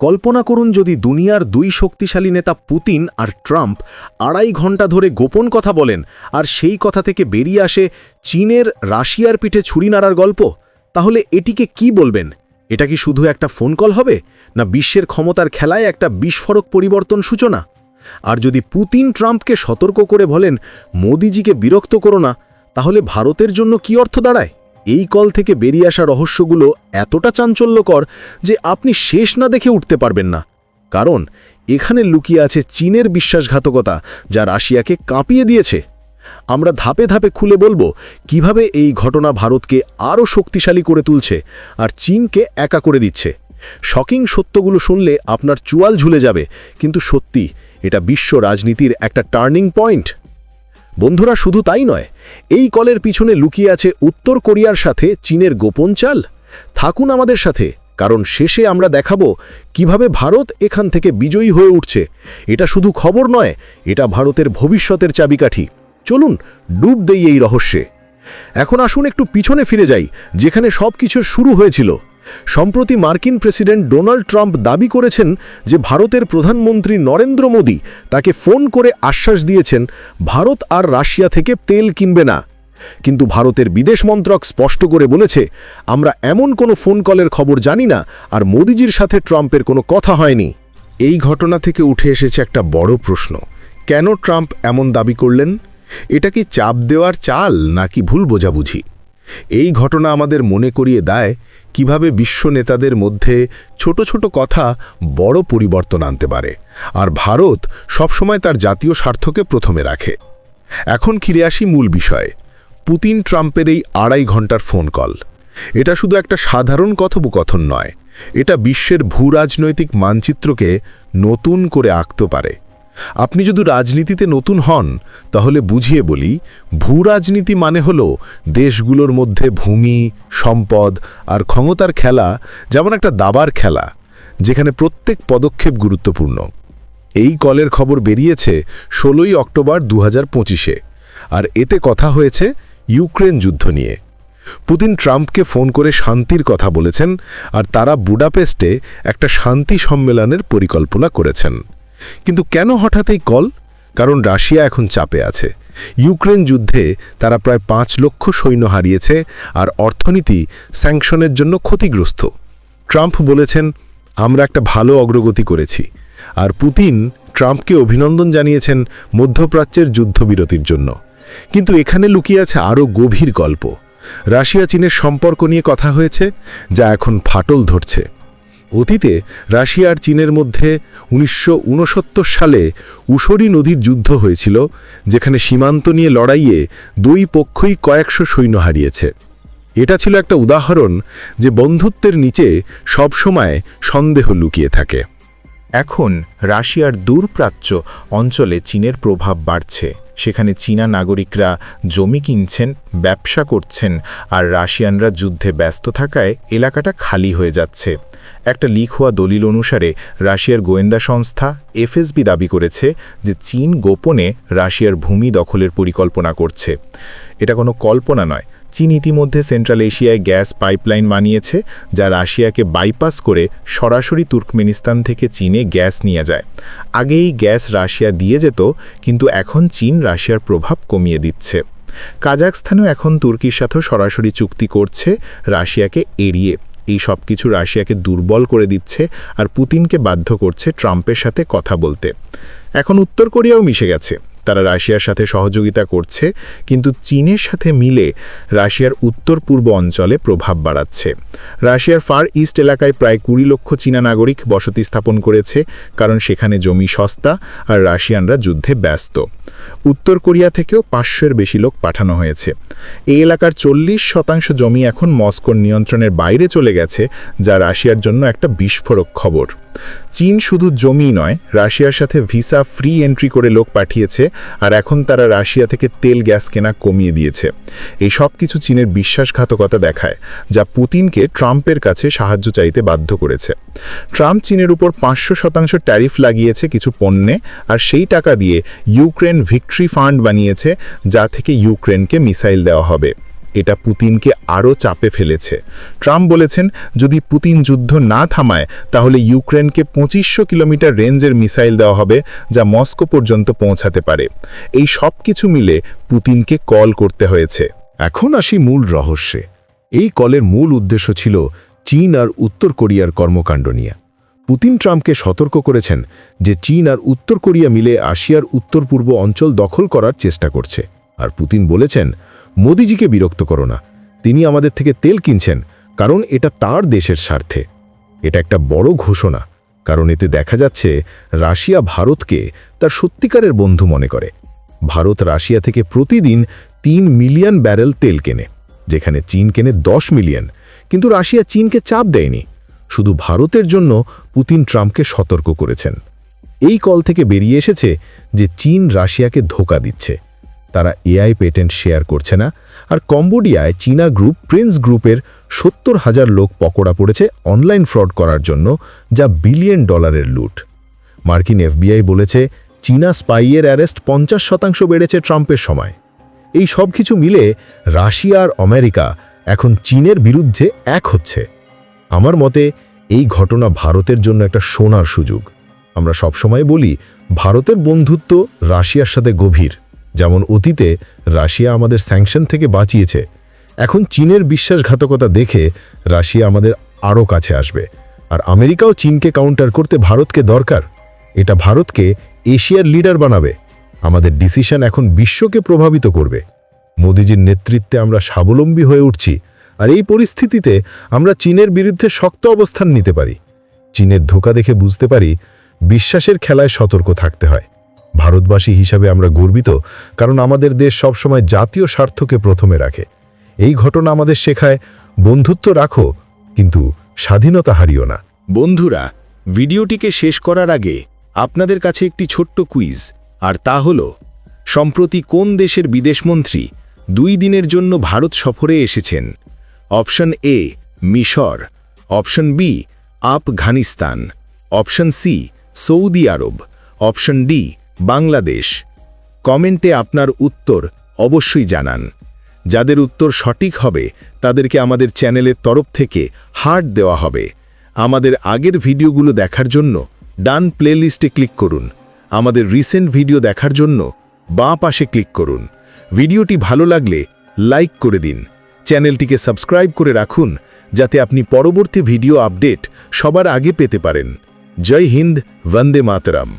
কল্পনা করুন যদি দুনিয়ার দুই শক্তিশালী নেতা পুতিন আর ট্রাম্প আড়াই ঘণ্টা ধরে গোপন কথা বলেন আর সেই কথা থেকে বেরিয়ে আসে চীনের রাশিয়ার পিঠে ছুরি নাড়ার গল্প, তাহলে এটিকে কি বলবেন? এটা কি শুধু একটা ফোন কল হবে? না বিশ্বের ক্ষমতার খেলায় একটা বিস্ফোরক পরিবর্তন সূচনা? আর যদি পুতিন ট্রাম্পকে সতর্ক করে বলেন, মোদিজিকে বিরক্ত করো না, তাহলে ভারতের জন্য কি অর্থ দাঁড়ায়? এই কল থেকে বেরিয়ে আসা রহস্যগুলো এতটা চাঞ্চল্যকর যে আপনি শেষ না দেখে উঠতে পারবেন না। কারণ, এখানে লুকিয়ে আছে চীনের বিশ্বাসঘাতকতা, যা রাশিয়াকে কাঁপিয়ে দিয়েছে। আমরা ধাপে ধাপে খুলে বলব, কীভাবে এই ঘটনা ভারতকে আরও শক্তিশালী করে তুলছে আর চীনকে একা করে দিচ্ছে। শকিং সত্যগুলো শুনলে আপনার চুয়াল ঝুলে যাবে, কিন্তু সত্যি, এটা বিশ্ব রাজনীতির একটা টার্নিং পয়েন্ট। বন্ধুরা, শুধু তাই নয়, এই কলের পিছনে লুকিয়ে আছে উত্তর কোরিয়ার সাথে চীনের গোপন চাল। থাকুন আমাদের সাথে, কারণ শেষে আমরা দেখাবো কীভাবে ভারত এখান থেকে বিজয়ী হয়ে উঠছে। এটা শুধু খবর নয়, এটা ভারতের ভবিষ্যতের চাবিকাঠি। চলুন, ডুব দেই এই রহস্যে। এখন আসুন একটু পিছনে ফিরে যাই, যেখানে সব কিছুর শুরু হয়েছিল। সম্প্রতি মার্কিন প্রেসিডেন্ট ডোনাল্ড ট্রাম্প দাবি করেছেন যে ভারতের প্রধানমন্ত্রী নরেন্দ্র মোদী তাকে ফোন করে আশ্বাস দিয়েছেন, ভারত আর রাশিয়া থেকে তেল কিনবে না। কিন্তু ভারতের বিদেশ মন্ত্রক স্পষ্ট করে বলেছে, আমরা এমন কোনো ফোন কলের খবর জানি না আর মোদিজির সাথে ট্রাম্পের কোনো কথা হয়নি। এই ঘটনা থেকে উঠে এসেছে একটা বড় প্রশ্ন, কেন ট্রাম্প এমন দাবি করলেন? এটা কি চাপ দেওয়ার চাল নাকি ভুল বোঝাবুঝি? এই ঘটনা আমাদের মনে করিয়ে দেয় কীভাবে বিশ্ব নেতাদের মধ্যে ছোট ছোট কথা বড় পরিবর্তন আনতে পারে। আর ভারত সবসময় তার জাতীয় স্বার্থকে প্রথমে রাখে। এখন ফিরে আসি মূল বিষয়ে। পুতিন ট্রাম্পের এই আড়াই ঘণ্টার ফোন কল। এটা শুধু একটা সাধারণ কথোপকথন নয়, এটা বিশ্বের ভূরাজনৈতিক মানচিত্রকে নতুন করে আঁকতে পারে। আপনি যদি রাজনীতিতে নতুন হন, তাহলে বুঝিয়ে বলি, ভূরাজনীতি মানে হল দেশগুলোর মধ্যে ভূমি, সম্পদ আর ক্ষমতার খেলা, যেমন একটা দাবার খেলা, যেখানে প্রত্যেক পদক্ষেপ গুরুত্বপূর্ণ। এই কলের খবর বেরিয়েছে ষোলোই অক্টোবর দু হাজার আর এতে কথা হয়েছে ইউক্রেন যুদ্ধ নিয়ে। পুতিন ট্রাম্পকে ফোন করে শান্তির কথা বলেছেন, আর তারা বুডাপেস্টে একটা শান্তি সম্মেলনের পরিকল্পনা করেছেন। কিন্তু কেন হঠাৎ এই কল? কারণ রাশিয়া এখন চাপে আছে। ইউক্রেন যুদ্ধে তারা প্রায় পাঁচ লক্ষ সৈন্য হারিয়েছে আর অর্থনীতি স্যাংশনের জন্য ক্ষতিগ্রস্ত। ট্রাম্প বলেছেন, আমরা একটা ভালো অগ্রগতি করেছি। আর পুতিন ট্রাম্পকে অভিনন্দন জানিয়েছেন মধ্যপ্রাচ্যের যুদ্ধবিরতির জন্য। কিন্তু এখানে লুকিয়ে আছে আরও গভীর গল্প। রাশিয়া চীনের সম্পর্ক নিয়ে কথা হয়েছে, যা এখন ফাটল ধরছে। অতীতে রাশিয়া আর চীনের মধ্যে উনিশশো উনসত্তর সালে উসরি নদীর যুদ্ধ হয়েছিল, যেখানে সীমান্ত নিয়ে লড়াইয়ে দুই পক্ষই কয়েকশো সৈন্য হারিয়েছে। এটা ছিল একটা উদাহরণ যে বন্ধুত্বের নিচে সবসময় সন্দেহ লুকিয়ে থাকে। এখন রাশিয়ার দূরপ্রাচ্য অঞ্চলে চীনের প্রভাব বাড়ছে। সেখানে চীনা নাগরিকরা জমি কিনছেন, ব্যবসা করছেন আর রাশিয়ানরা যুদ্ধে ব্যস্ত থাকায় এলাকাটা খালি হয়ে যাচ্ছে। একটা লিক হওয়া দলিল অনুসারে রাশিয়ার গোয়েন্দা সংস্থা এফএসবি দাবি করেছে যে চীন গোপনে রাশিয়ার ভূমি দখলের পরিকল্পনা করছে। এটা কোনো কল্পনা নয় চীন ইতিমধ্যে সেন্ট্রাল এশিয়ায় গ্যাস পাইপলাইন বানিয়েছে, যা রাশিয়াকে বাইপাস করে সরাসরি তুর্কমেনিস্তান থেকে চীনে গ্যাস নিয়ে যায়। আগেই গ্যাস রাশিয়া দিয়ে যেত, কিন্তু এখন চীন রাশিয়ার প্রভাব কমিয়ে দিচ্ছে। কাজাকস্থানও এখন তুর্কির সাথেও সরাসরি চুক্তি করছে, রাশিয়াকে এড়িয়ে। এই সব কিছু রাশিয়াকে দুর্বল করে দিচ্ছে আর পুতিনকে বাধ্য করছে ট্রাম্পের সাথে কথা বলতে। এখন উত্তর কোরিয়াও মিশে গেছে। তারা রাশিয়ার সাথে সহযোগিতা করছে, কিন্তু চীনের সাথে মিলে রাশিয়ার উত্তর পূর্ব অঞ্চলে প্রভাব বাড়াচ্ছে। রাশিয়ার ফার ইস্ট এলাকায় প্রায় কুড়ি লক্ষ চীনা নাগরিক বসতি স্থাপন করেছে, কারণ সেখানে জমি সস্তা আর রাশিয়ানরা যুদ্ধে ব্যস্ত। উত্তর কোরিয়া থেকেও পাঁচশোর বেশি লোক পাঠানো হয়েছে। এই এলাকার চল্লিশ শতাংশ জমি এখন মস্কোর নিয়ন্ত্রণের বাইরে চলে গেছে, যা রাশিয়ার জন্য একটা বিস্ফোরক খবর। চীন শুধু জমি নয়, রাশিয়ার সাথে ভিসা ফ্রি এন্ট্রি করে লোক পাঠিয়েছে আর এখন তারা রাশিয়া থেকে তেল গ্যাস কেনা কমিয়ে দিয়েছে। এই সব কিছু চীনের বিশ্বাসঘাতকতা দেখায়, যা পুতিনকে ট্রাম্পের কাছে সাহায্য চাইতে বাধ্য করেছে। ট্রাম্প চীনের উপর পাঁচশো শতাংশ ট্যারিফ লাগিয়েছে কিছু পণ্যে আর সেই টাকা দিয়ে ইউক্রেন ভিক্টরি ফান্ড বানিয়েছে, যা থেকে ইউক্রেনকে মিসাইল দেওয়া হবে। এটা পুতিনকে আরও চাপে ফেলেছে। ট্রাম্প বলেছেন, যদি পুতিন যুদ্ধ না থামায়, তাহলে ইউক্রেনকে পঁচিশশো কিলোমিটার রেঞ্জের মিসাইল দেওয়া হবে যা মস্কো পর্যন্ত পৌঁছাতে পারে। এই সব কিছু মিলে পুতিনকে কল করতে হয়েছে। এখন আসি মূল রহস্যে। এই কলের মূল উদ্দেশ্য ছিল চীন আর উত্তর কোরিয়ার কর্মকাণ্ড নিয়ে। পুতিন ট্রাম্পকে সতর্ক করেছেন যে চীন আর উত্তর কোরিয়া মিলে আশিয়ার উত্তর পূর্ব অঞ্চল দখল করার চেষ্টা করছে। আর পুতিন বলেছেন, মোদিজিকে বিরক্ত করো না। তিনি আমাদের থেকে তেল কিনছেন, কারণ এটা তার দেশের স্বার্থে। এটা একটা বড় ঘোষণা, কারণ এতে দেখা যাচ্ছে রাশিয়া ভারতকে তার সত্যিকারের বন্ধু মনে করে। ভারত রাশিয়া থেকে প্রতিদিন তিন মিলিয়ন ব্যারেল তেল কেনে, যেখানে চীন কেনে দশ মিলিয়ন। কিন্তু রাশিয়া চীনকে চাপ দেয়নি। শুধু ভারতের জন্য পুতিন ট্রাম্পকে সতর্ক করেছেন। এই কল থেকে বেরিয়ে এসেছে যে চীন রাশিয়াকে ধোকা দিচ্ছে। তারা এআই পেটেন্ট শেয়ার করছে না। আর কম্বোডিয়ায় চীনা গ্রুপ, প্রিন্স গ্রুপের সত্তর হাজার লোক পকোড়া পড়েছে অনলাইন ফ্রড করার জন্য, যা বিলিয়ন ডলারের লুট। মার্কিন এফবিআই বলেছে, চীনা স্পাইয়ের অ্যারেস্ট পঞ্চাশ শতাংশ বেড়েছে ট্রাম্পের সময়। এই সব কিছু মিলে রাশিয়া আর আমেরিকা এখন চীনের বিরুদ্ধে এক হচ্ছে। আমার মতে, এই ঘটনা ভারতের জন্য একটা সোনার সুযোগ। আমরা সবসময় বলি, ভারতের বন্ধুত্ব রাশিয়ার সাথে গভীর। যেমন অতীতে রাশিয়া আমাদের স্যাংশন থেকে বাঁচিয়েছে, এখন চীনের বিশ্বাসঘাতকতা দেখে রাশিয়া আমাদের আরও কাছে আসবে। আর আমেরিকাও চীনকে কাউন্টার করতে ভারতকে দরকার। এটা ভারতকে এশিয়ার লিডার বানাবে। আমাদের ডিসিশন এখন বিশ্বকে প্রভাবিত করবে। মোদিজির নেতৃত্বে আমরা স্বাবলম্বী হয়ে উঠছি। আর এই পরিস্থিতিতে আমরা চীনের বিরুদ্ধে শক্ত অবস্থান নিতে পারি। চীনের ধোকা দেখে বুঝতে পারি বিশ্বাসের খেলায় সতর্ক থাকতে হয়। ভারতবাসী হিসাবে আমরা গর্বিত, কারণ আমাদের দেশ সবসময় জাতীয় স্বার্থকে প্রথমে রাখে। এই ঘটনা আমাদের শেখায়, বন্ধুত্ব রাখো, কিন্তু স্বাধীনতা হারিও না। বন্ধুরা, ভিডিওটিকে শেষ করার আগে আপনাদের কাছে একটি ছোট্ট কুইজ, আর তা হল, সম্প্রতি কোন দেশের বিদেশমন্ত্রী দুই দিনের জন্য ভারত সফরে এসেছেন? অপশন এ, মিশর। Option B, Afghanistan. Option C, Saudi আরব। Option D Bangladesh. কমেন্টে আপনার উত্তর অবশ্যই জানান। যাদের উত্তর সঠিক হবে, তাদেরকে আমাদের চ্যানেলের তরফ থেকে হার্ট দেওয়া হবে। আমাদের আগের ভিডিওগুলো দেখার জন্য ডান প্লেলিস্টে ক্লিক করুন। আমাদের রিসেন্ট ভিডিও দেখার জন্য বাঁ পাশে ক্লিক করুন। ভিডিওটি ভালো লাগলে লাইক করে দিন। চ্যানেলটিকে সাবস্ক্রাইব করে রাখুন, যাতে আপনি পরবর্তী ভিডিও আপডেট সবার আগে পেতে পারেন। জয় হিন্দ, বন্দে মাতরম।